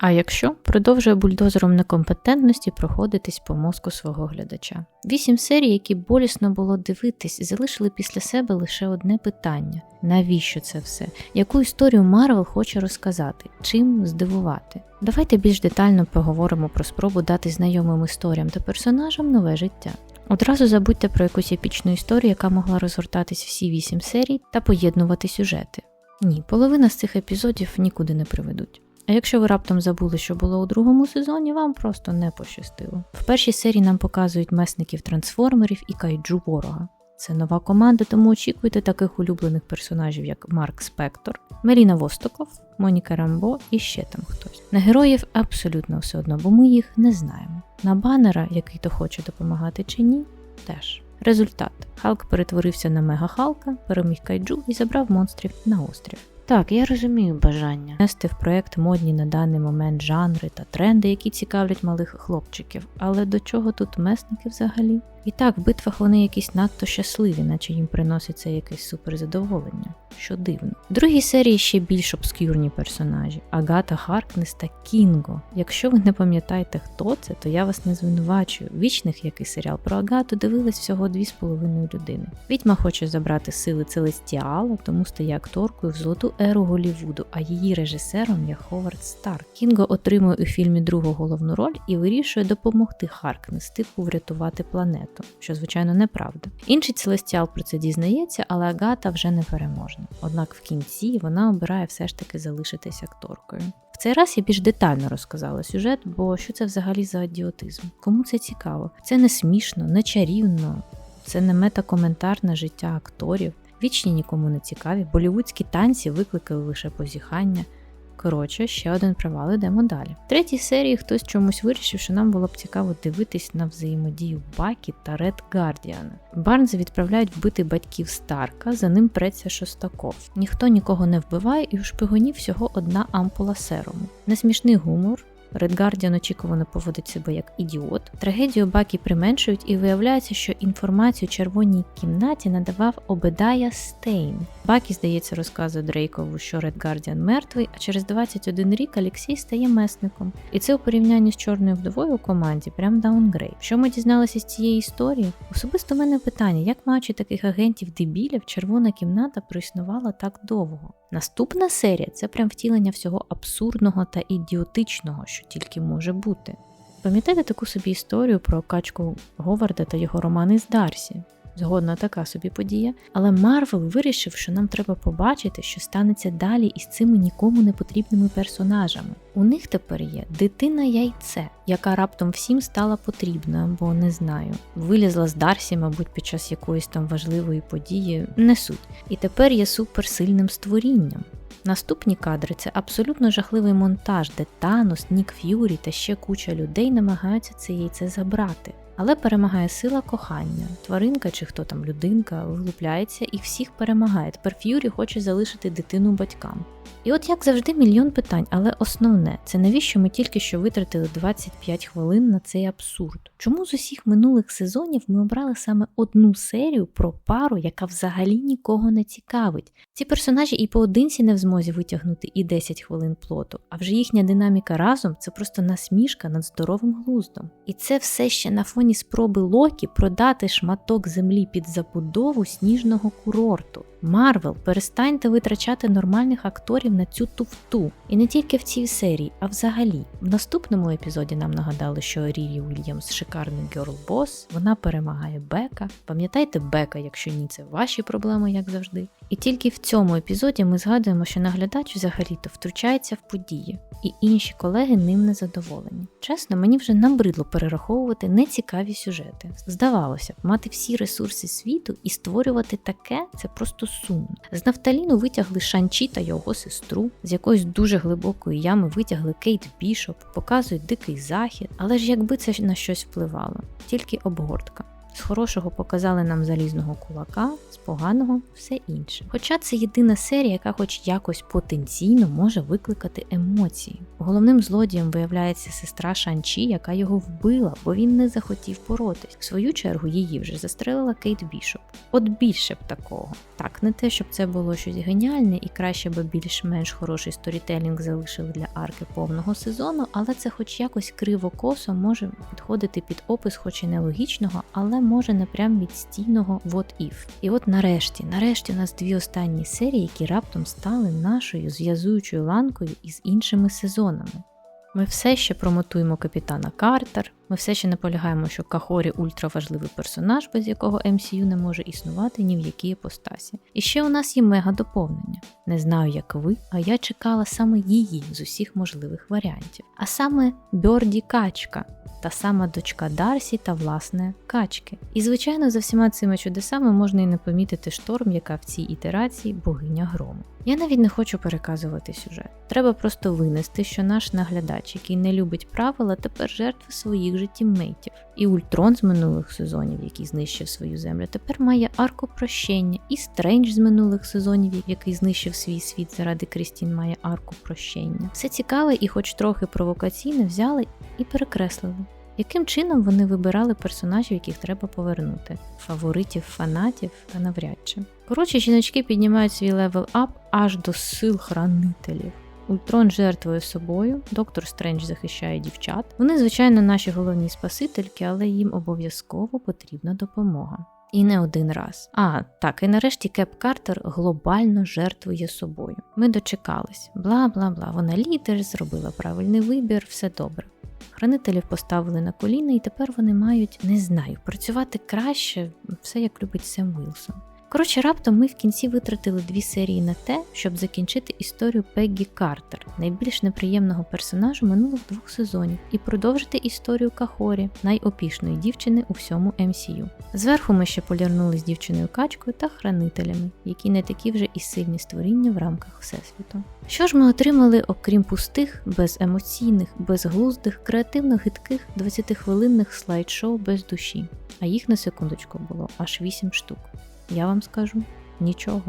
А якщо продовжує бульдозером некомпетентності проходитись по мозку свого глядача. Вісім серій, які болісно було дивитись, залишили після себе лише одне питання: навіщо це все? Яку історію Марвел хоче розказати? Чим здивувати? Давайте більш детально поговоримо про спробу дати знайомим історіям та персонажам нове життя. Одразу забудьте про якусь епічну історію, яка могла розгортатись всі вісім серій та поєднувати сюжети. Ні, половина з цих епізодів нікуди не приведуть. А якщо ви раптом забули, що було у другому сезоні, вам просто не пощастило. В першій серії нам показують месників трансформерів і кайджу ворога. Це нова команда, тому очікуйте таких улюблених персонажів, як Марк Спектор, Меліна Востоков, Моніка Рамбо і ще там хтось. На героїв абсолютно все одно, бо ми їх не знаємо. На банера, який то хоче допомагати чи ні, теж. Результат: Халк перетворився на мега Халка, переміг кайджу і забрав монстрів на острів. Так, я розумію бажання нести в проект модні на даний момент жанри та тренди, які цікавлять малих хлопчиків. Але до чого тут месники взагалі? І так, в битвах вони якісь надто щасливі, наче їм приноситься якесь суперзадоволення, що дивно. В другій серії ще більш обскюрні персонажі Агата Харкнес та Кінго. Якщо ви не пам'ятаєте, хто це, то я вас не звинувачую. Вічних, який серіал про Агату, дивились всього дві з половиною людини. Відьма хоче забрати сили Целестіала, тому стає акторкою в золоту еру Голівуду, а її режисером є Ховард Старк. Кінго отримує у фільмі другу головну роль і вирішує допомогти Харкнес, типу врятувати планету, що звичайно неправда. Інший Целестіал про це дізнається, але Агата вже не переможна. Однак в кінці вона обирає все ж таки залишитись акторкою. В цей раз я більш детально розказала сюжет, бо що це взагалі за ідіотизм? Кому це цікаво? Це не смішно, не чарівно, це не метакоментар на життя акторів. Вічні нікому не цікаві, болівудські танці викликали лише позіхання. Коротше, ще один провал, ідемо далі. В третій серії хтось чомусь вирішив, що нам було б цікаво дивитись на взаємодію Бакі та Ред Гардіана. Барнза відправляють вбити батьків Старка, за ним преться Шостаков. Ніхто нікого не вбиває, і у шпигунів всього одна ампула серому. Несмішний гумор. Ред Гардіан очікувано поводить себе як ідіот. Трагедію Бакі применшують і виявляється, що інформацію червоній кімнаті надавав Обедая Стейн. Бакі, здається, розказує Дрейкову, що Ред Гардіан мертвий, а через 21 рік Алексій стає месником. І це у порівнянні з чорною вдовою у команді прям даунгрейд. Що ми дізналися з цієї історії? Особисто в мене питання, як маючи таких агентів дебілів, червона кімната проіснувала так довго. Наступна серія це прям втілення всього абсурдного та ідіотичного, що тільки може бути. Пам'ятаєте таку собі історію про качку Говарда та його романи з Дарсі? Згодна така собі подія. Але Марвел вирішив, що нам треба побачити, що станеться далі із цими нікому не потрібними персонажами. У них тепер є дитина яйце, яка раптом всім стала потрібна, бо не знаю. Вилізла з Дарсі, мабуть, під час якоїсь там важливої події, не суть. І тепер є суперсильним створінням. Наступні кадри це абсолютно жахливий монтаж, де Танос, Нік Ф'юрі та ще куча людей намагаються це яйце забрати. Але перемагає сила кохання. Тваринка чи хто там людинка влупляється і всіх перемагає. Тепер Ф'юрі хоче залишити дитину батькам. І от як завжди, мільйон питань, але основне це навіщо ми тільки що витратили 25 хвилин на цей абсурд? Чому з усіх минулих сезонів ми обрали саме одну серію про пару, яка взагалі нікого не цікавить? Ці персонажі і поодинці не в змозі витягнути і 10 хвилин плоту, а вже їхня динаміка разом це просто насмішка над здоровим глуздом. І це все ще на фоні спроби Локі продати шматок землі під забудову сніжного курорту. Марвел, перестаньте витрачати нормальних акторів на цю туфту. І не тільки в цій серії, а взагалі. В наступному епізоді нам нагадали, що Рірі Уільямс шикарний герл-бос, вона перемагає Бека. Пам'ятайте Бека, якщо ні, це ваші проблеми, як завжди. І тільки в цьому епізоді ми згадуємо, що наглядач взагалі-то втручається в події, і інші колеги ним не задоволені. Чесно, мені вже набридло перераховувати нецікаві сюжети. Здавалося б, мати всі ресурси світу і створювати таке це просто сумно. З нафталіну витягли Шанчі та його сестру, з якоїсь дуже глибокої ями витягли Кейт Бішоп, показують дикий захід, але ж якби це на щось впливало, тільки обгортка. З хорошого показали нам залізного кулака, з поганого все інше. Хоча це єдина серія, яка хоч якось потенційно може викликати емоції. Головним злодієм виявляється сестра Шанчі, яка його вбила, бо він не захотів боротись. В свою чергу її вже застрелила Кейт Бішоп. От більше б такого. Так, не те, щоб це було щось геніальне і краще би більш-менш хороший сторітелінг залишили для арки повного сезону, але це хоч якось криво-косо може підходити під опис, хоч і нелогічного, але може не прям відстійного what if. І от нарешті, нарешті у нас дві останні серії, які раптом стали нашою зв'язуючою ланкою із іншими сезонами. Ми все ще промотуємо капітана Картер. Ми все ще наполягаємо, що Кахорі ультраважливий персонаж, без якого MCU не може існувати ні в якій іпостасі. І ще у нас є мега доповнення. Не знаю, як ви, а я чекала саме її з усіх можливих варіантів. А саме Бьорді Качка, та сама дочка Дарсі та власне качки. І звичайно, за всіма цими чудесами можна і не помітити шторм, яка в цій ітерації богиня грому. Я навіть не хочу переказувати сюжет. Треба просто винести, що наш наглядач, який не любить правила, тепер жертва своїх же тіммейтів. І Ультрон з минулих сезонів, який знищив свою землю, тепер має арку прощення. І Стрендж з минулих сезонів, який знищив свій світ заради Крістін, має арку прощення. Все цікаве і, хоч трохи провокаційне, взяли і перекреслили. Яким чином вони вибирали персонажів, яких треба повернути? Фаворитів, фанатів та навряд чи. Коротше, жіночки піднімають свій левел ап аж до сил хранителів. Ультрон жертвує собою, доктор Стрендж захищає дівчат. Вони, звичайно, наші головні спасительки, але їм обов'язково потрібна допомога. І не один раз. А, так, і нарешті Кеп Картер глобально жертвує собою. Ми дочекались. Бла бла бла. Вона лідер, зробила правильний вибір, все добре. Хранителів поставили на коліна, і тепер вони мають, не знаю, працювати краще, все як любить Сем Вілсон. Коротше, раптом ми в кінці витратили дві серії на те, щоб закінчити історію Пеггі Картер, найбільш неприємного персонажу минулих двох сезонів, і продовжити історію Кахорі, найопішної дівчини у всьому MCU. Зверху ми ще полірнули з дівчиною качкою та хранителями, які не такі вже і сильні створіння в рамках всесвіту. Що ж ми отримали, окрім пустих, беземоційних, безглуздих, креативно гидких 20-хвилинних слайд-шоу без душі, а їх на секундочку було аж 8 штук. Я вам скажу нічого.